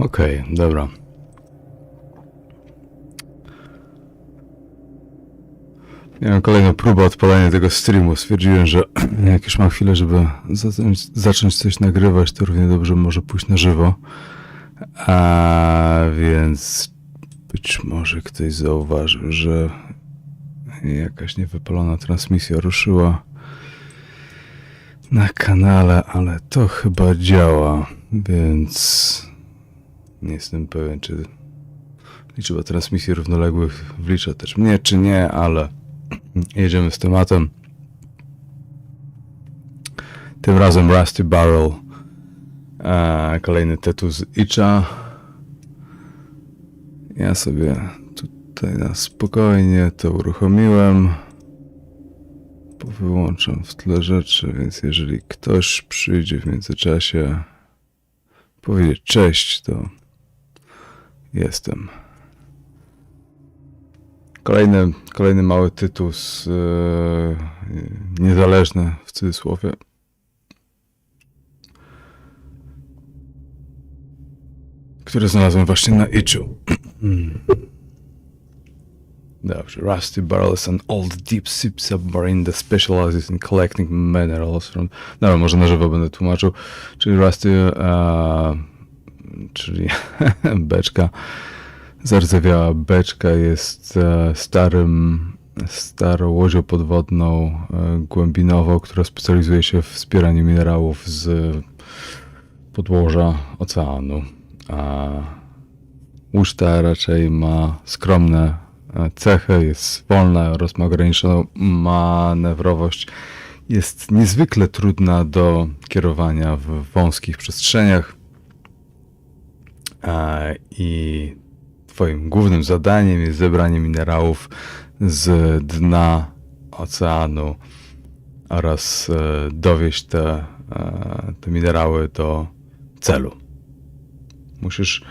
Okej, dobra. Miałem kolejną próbę odpalenia tego streamu. Stwierdziłem, że jak już mam chwilę, żeby zacząć, zacząć coś nagrywać, to równie dobrze może pójść na żywo. A więc być może ktoś zauważył, że jakaś niewypalona transmisja ruszyła na kanale, ale to chyba działa, więc nie jestem pewien, czy liczba transmisji równoległych wlicza też mnie, czy nie, ale jedziemy z tematem. Tym razem Rusty Barrel, e, kolejny tytuł z Itcha. Ja sobie tutaj na spokojnie to uruchomiłem. Wyłączam w tle rzeczy, więc jeżeli ktoś przyjdzie w międzyczasie powiedzieć cześć, to jestem. Kolejny, kolejny mały tytuł z e, niezależny w cudzysłowie. Który znalazłem właśnie na Itchu. Dobrze. Rusty Barrel is an old deep sea submarine that specializes in collecting minerals from... Dobra, może na żywo będę tłumaczył. Czyli Rusty, e, czyli beczka, zardzewiała beczka jest e, starym, starą łodzią podwodną, e, głębinową, która specjalizuje się w wspieraniu minerałów z podłoża oceanu. A łódź ta raczej ma skromne e, cechy, jest wolna oraz ma ograniczoną manewrowość. Jest niezwykle trudna do kierowania w wąskich przestrzeniach. I Twoim głównym zadaniem jest zebranie minerałów z dna oceanu oraz e, dowieść te, e, te minerały do celu. Musisz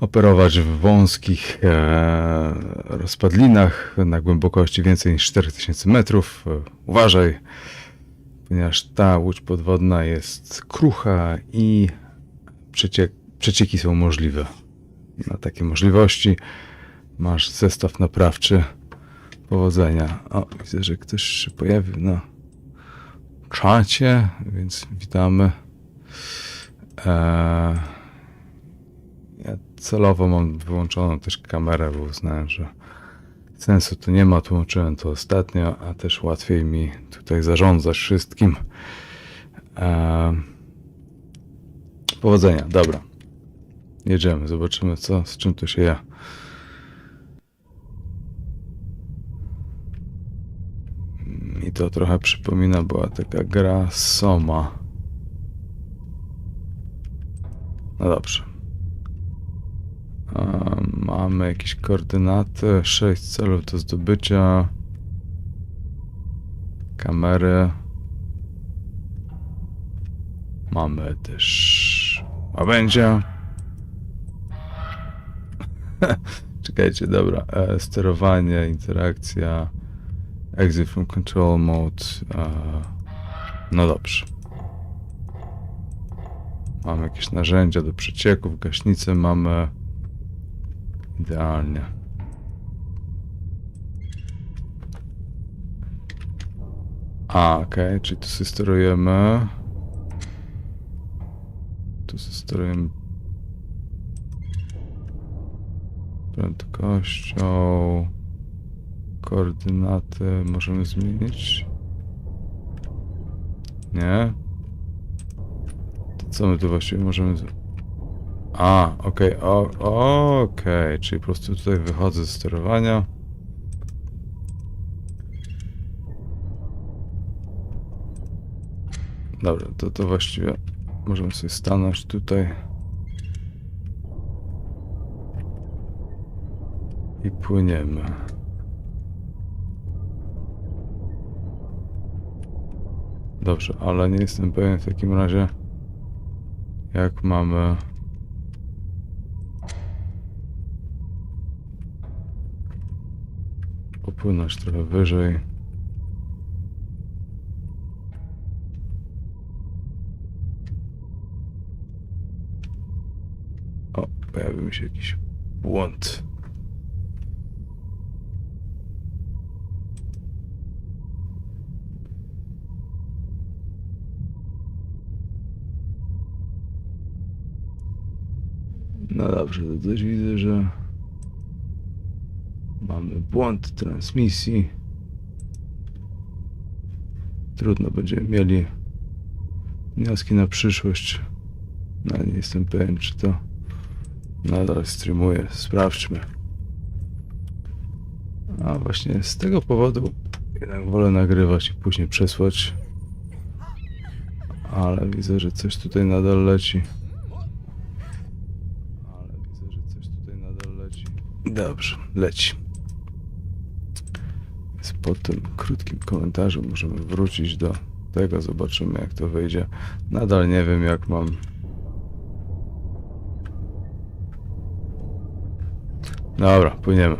operować w wąskich e, rozpadlinach na głębokości więcej niż 4000 metrów. Uważaj, ponieważ ta łódź podwodna jest krucha i przeciek, przecieki są możliwe. Na takie możliwości masz zestaw naprawczy. Powodzenia. O, widzę, że ktoś się pojawił na czacie, więc witamy. Eee, ja celowo mam wyłączoną też kamerę, bo uznałem, że sensu tu nie ma. Tłumaczyłem to ostatnio, a też łatwiej mi tutaj zarządzać wszystkim. Eee, powodzenia, dobra. Jedziemy, zobaczymy co, z czym to się je. Mi to trochę przypomina, była taka gra Soma. No dobrze. A, mamy jakieś koordynaty, 6 celów do zdobycia. Kamery. Mamy też łabędzia. Czekajcie, dobra. E, sterowanie, interakcja. Exit from control mode. E, no dobrze. Mamy jakieś narzędzia do przecieków, gaśnicę mamy. Idealnie. A, okej, czyli tu sobie sterujemy. Tu sobie sterujemy prędkością. Koordynaty możemy zmienić? Nie? To co my tu właściwie możemy... z- A, okej, o- okej, czyli po prostu tutaj wychodzę z sterowania. Dobra, to, to właściwie możemy sobie stanąć tutaj. I płyniemy. Dobrze, ale nie jestem pewien w takim razie, jak mamy. Popłynąć trochę wyżej. O, pojawił mi się jakiś błąd. No dobrze, to też widzę, że mamy błąd transmisji. Trudno będziemy mieli wnioski na przyszłość. No nie jestem pewien, czy to nadal streamuje. Sprawdźmy. A właśnie z tego powodu jednak wolę nagrywać i później przesłać. Ale widzę, że coś tutaj nadal leci. Ale widzę, że coś tutaj nadal leci. Dobrze, leci. Więc po tym krótkim komentarzu możemy wrócić do tego. Zobaczymy, jak to wyjdzie. Nadal nie wiem, jak mam. Dobra, płyniemy.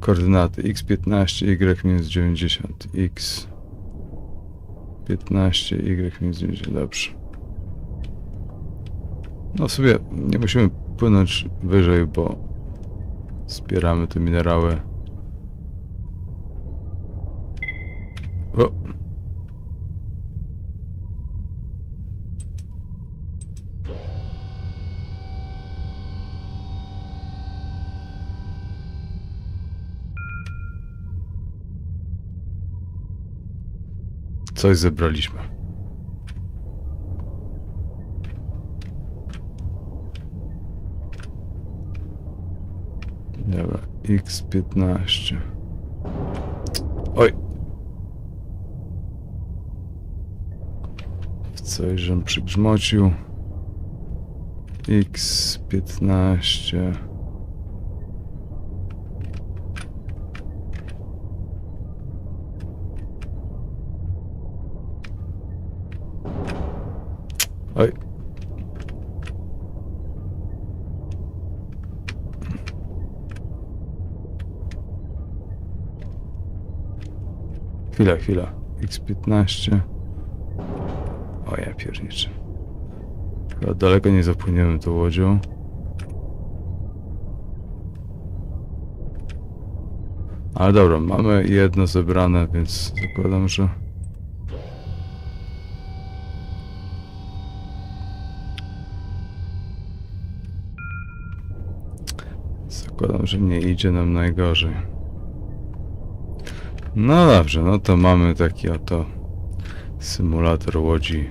Koordynaty x15, y-90, x 15, y-90, dobrze. No sobie nie musimy płynąć wyżej, bo zbieramy te minerały. O. Coś zebraliśmy. Dobra, X15. Oj! W coś, żem przygrzmocił. X15. Oj. Chwila, chwila. X15. O ja pierniczę. Chyba daleko nie zapłyniemy tą łodzią. Ale dobra, mamy jedno zebrane, więc zakładam, że... Zakładam, że nie idzie nam najgorzej. No dobrze, no to mamy taki oto symulator łodzi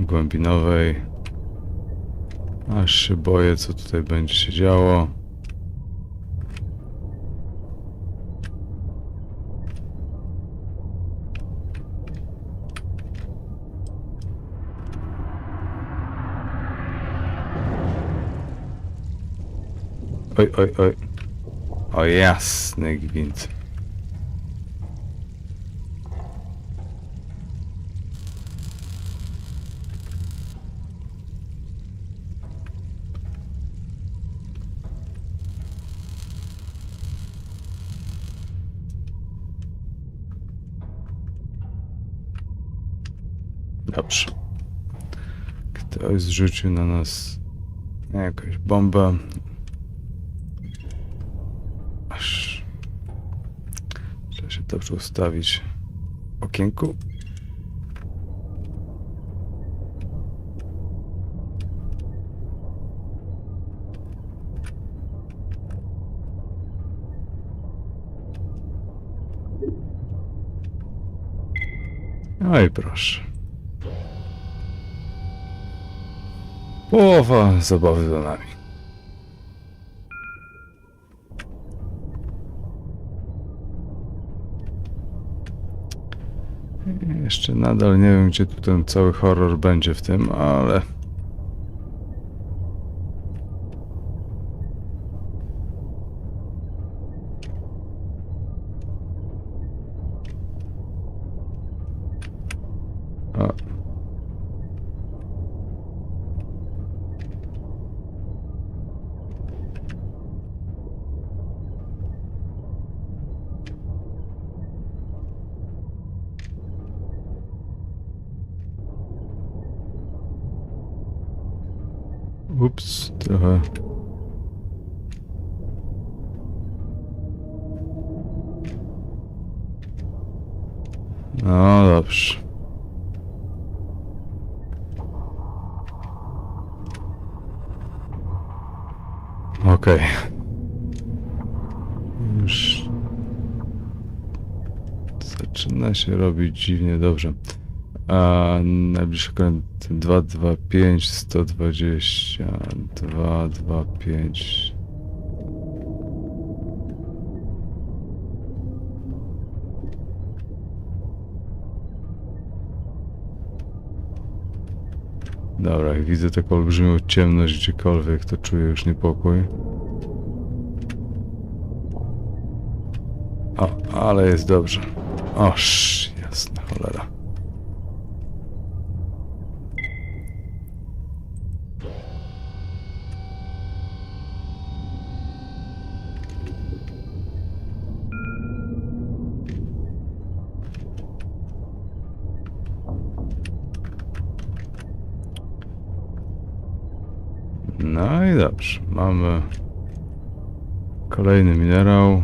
głębinowej. Aż się boję, co tutaj będzie się działo. Oj, oj, oj. O jasny gwint. Dobrze. Ktoś zrzucił na nas jakąś bombę. Dobrze ustawić okienku. Oj, proszę. Połowa zabawy za nami. Jeszcze nadal nie wiem, gdzie tu ten cały horror będzie w tym, ale... A. Ups, trochę. No dobrze. Okej. Już zaczyna się robić dziwnie dobrze. A najbliższy kręt 225 120 225 Dobra, jak widzę taką olbrzymią ciemność gdziekolwiek, to czuję już niepokój. O, ale jest dobrze. Oż, jasna cholera. I dobrze, mamy kolejny minerał.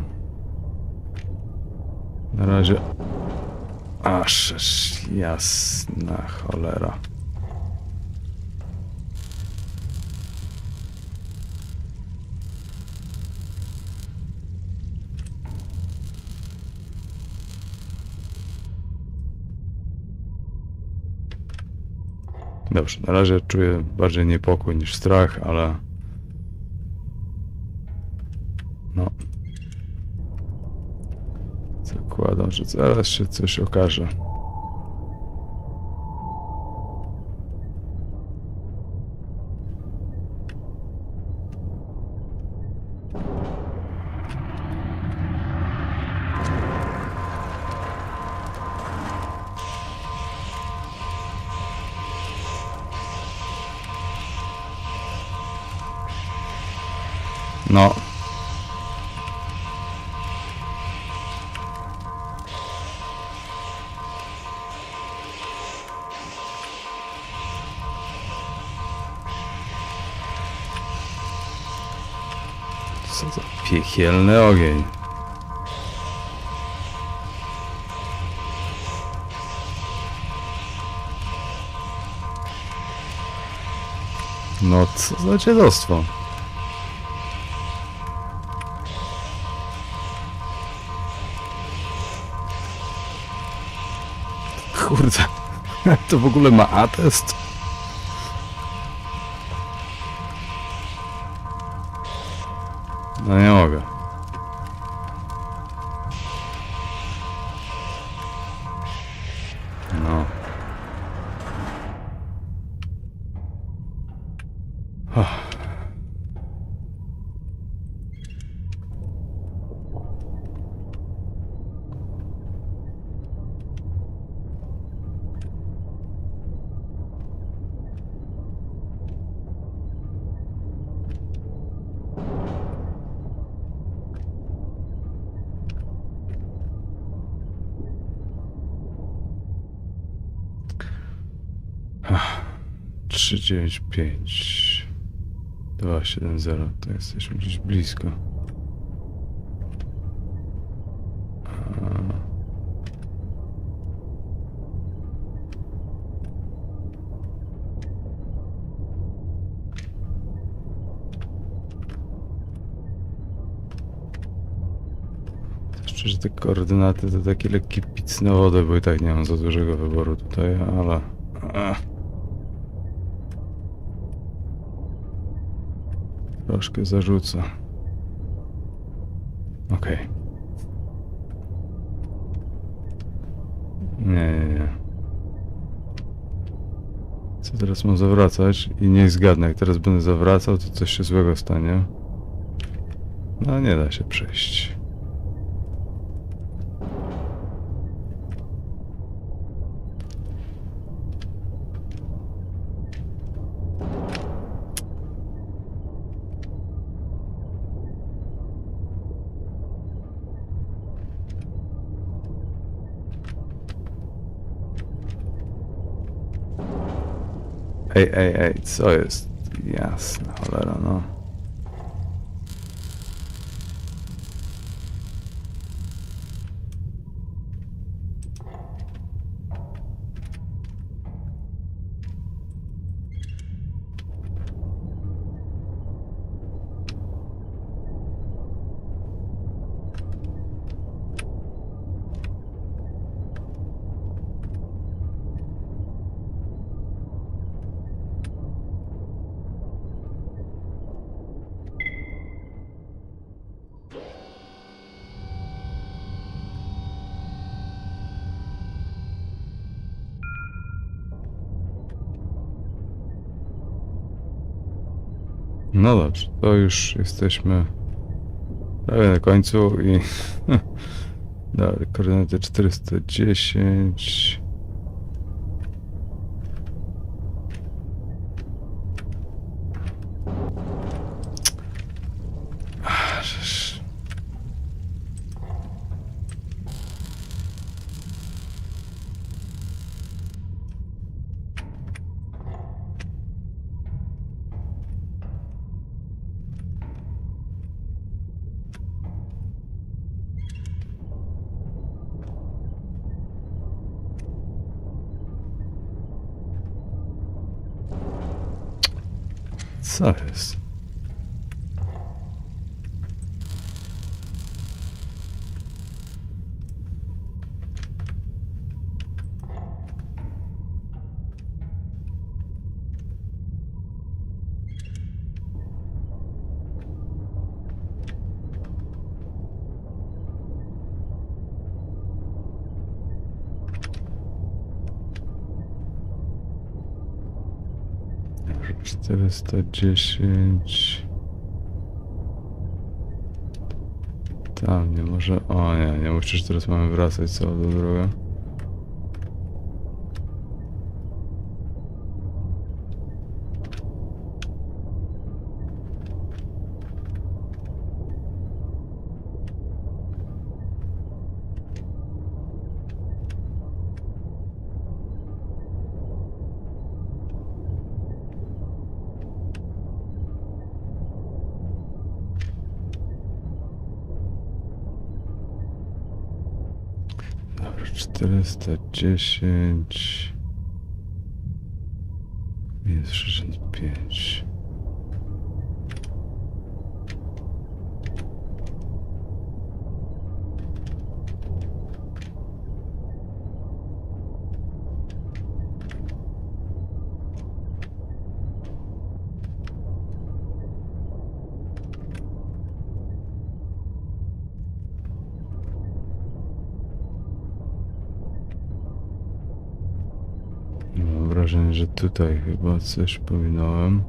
Na razie. Aż jasna cholera. Dobrze, na razie czuję bardziej niepokój niż strach, ale. No. Zakładam, że zaraz się coś okaże. Co za piekielny ogień. No co za dziadostwo. Kurde, to w ogóle ma atest? 啊。啊世是变形 270, to jesteśmy gdzieś blisko. Jeszcze, że te koordynaty to takie lekkie pic na bo i tak nie mam za dużego wyboru tutaj, ale... Ach. Troszkę zarzuca. Okej. Nie, nie, nie. Co teraz mam zawracać? I nie zgadnę, jak teraz będę zawracał, to coś się złego stanie. No, nie da się przejść. Ej, ej, ej, co jest? Jasna cholera, no. No dobrze, to już jesteśmy prawie na końcu i... Dobra, koordynaty 410... Osiris 410. Tam nie może. O nie, nie musisz teraz mamy wracać całą drogę. 410 minus 65. Mam wrażenie, że tutaj chyba coś pominąłem.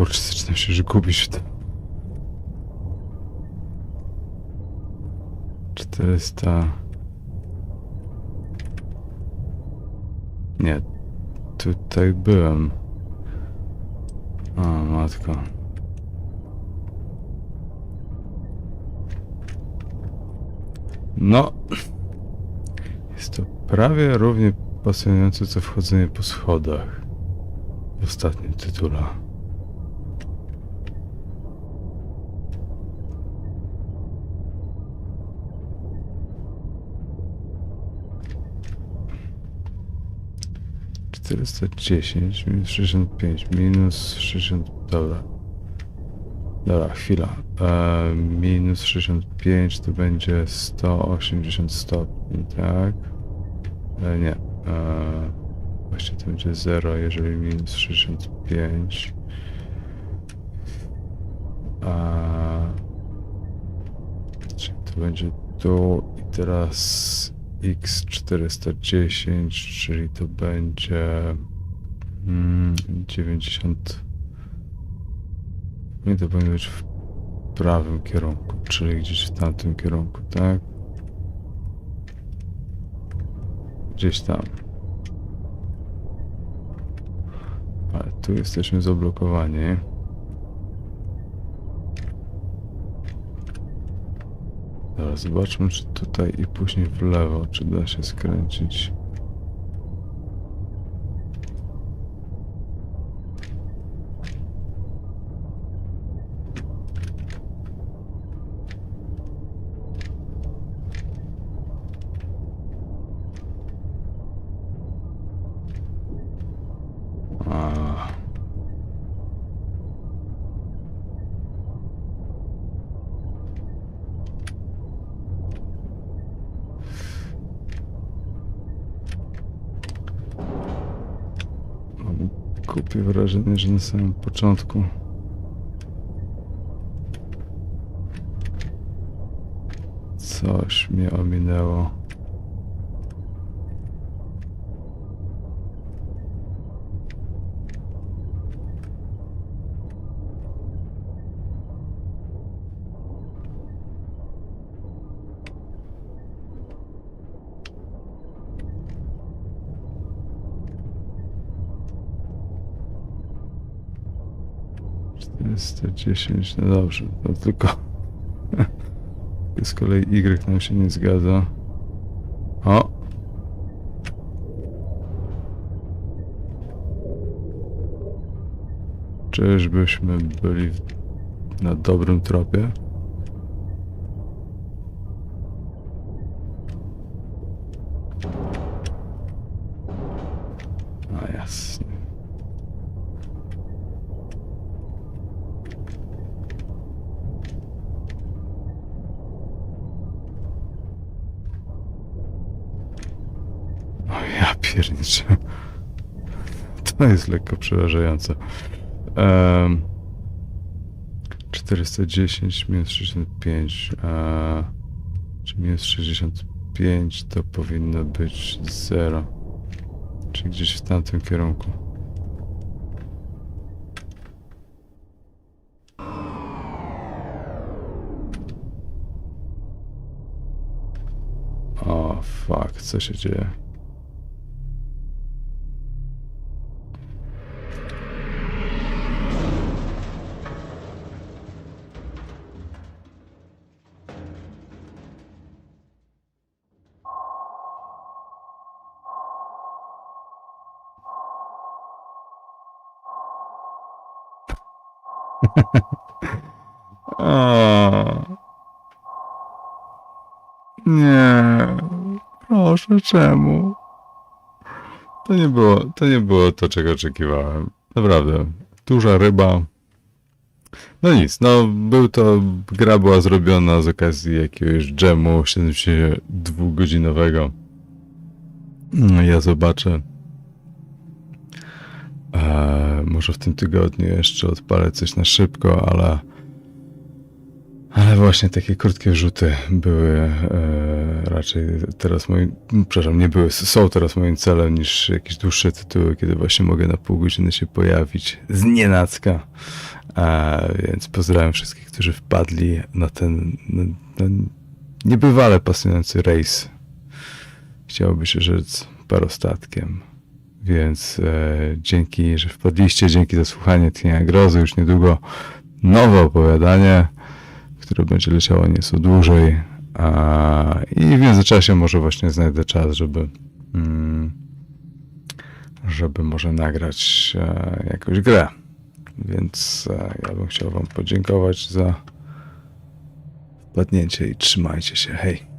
Kurczę, zaczynam się już gubić w tym. 400... Nie, tutaj byłem. O, matko. No. Jest to prawie równie pasjonujące co wchodzenie po schodach. W ostatnim tytule. Czterysta dziesięć minus sześćdziesiąt pięć minus sześćdziesiąt. Dobra. Dobra, chwila. E, minus 65 to będzie 180 stopni, tak? E, nie. E, właśnie to będzie 0, jeżeli minus 65. A, czyli to będzie tu i teraz x410, czyli to będzie mm, 90. Nie to powinno być w prawym kierunku, czyli gdzieś w tamtym kierunku, tak? Gdzieś tam. Ale tu jesteśmy zablokowani. Zobaczmy, czy tutaj i później w lewo, czy da się skręcić. A. Głupie wrażenie, że na samym początku coś mnie ominęło. Czterysta dziesięć, no dobrze, to tylko z kolei Y nam się nie zgadza. O! Czyżbyśmy byli na dobrym tropie? Pierniczę. To jest lekko przerażające. Um, 410 minus 65. E, czy minus 65 to powinno być 0. Czyli gdzieś w tamtym kierunku. O, fuck, co się dzieje? Nie. Proszę, czemu? To nie było, to nie było to, czego oczekiwałem. Naprawdę. Duża ryba. No nic, no był to, gra była zrobiona z okazji jakiegoś dżemu 72-godzinowego. No, Ja zobaczę. Eee, może w tym tygodniu jeszcze odpalę coś na szybko, ale. Ale właśnie takie krótkie rzuty były e, raczej teraz moim. Przepraszam, nie były, są teraz moim celem niż jakieś dłuższe tytuły, kiedy właśnie mogę na pół godziny się pojawić z nienacka. E, więc pozdrawiam wszystkich, którzy wpadli na ten na, niebywale pasjonujący rejs. Chciałoby się rzec parostatkiem. Więc e, dzięki, że wpadliście, dzięki za słuchanie Tchnienia Grozy. Już niedługo nowe opowiadanie, które będzie leciało nieco dłużej. A, I w międzyczasie może właśnie znajdę czas, żeby mm, żeby może nagrać e, jakąś grę. Więc e, ja bym chciał wam podziękować za wpadnięcie i trzymajcie się. Hej!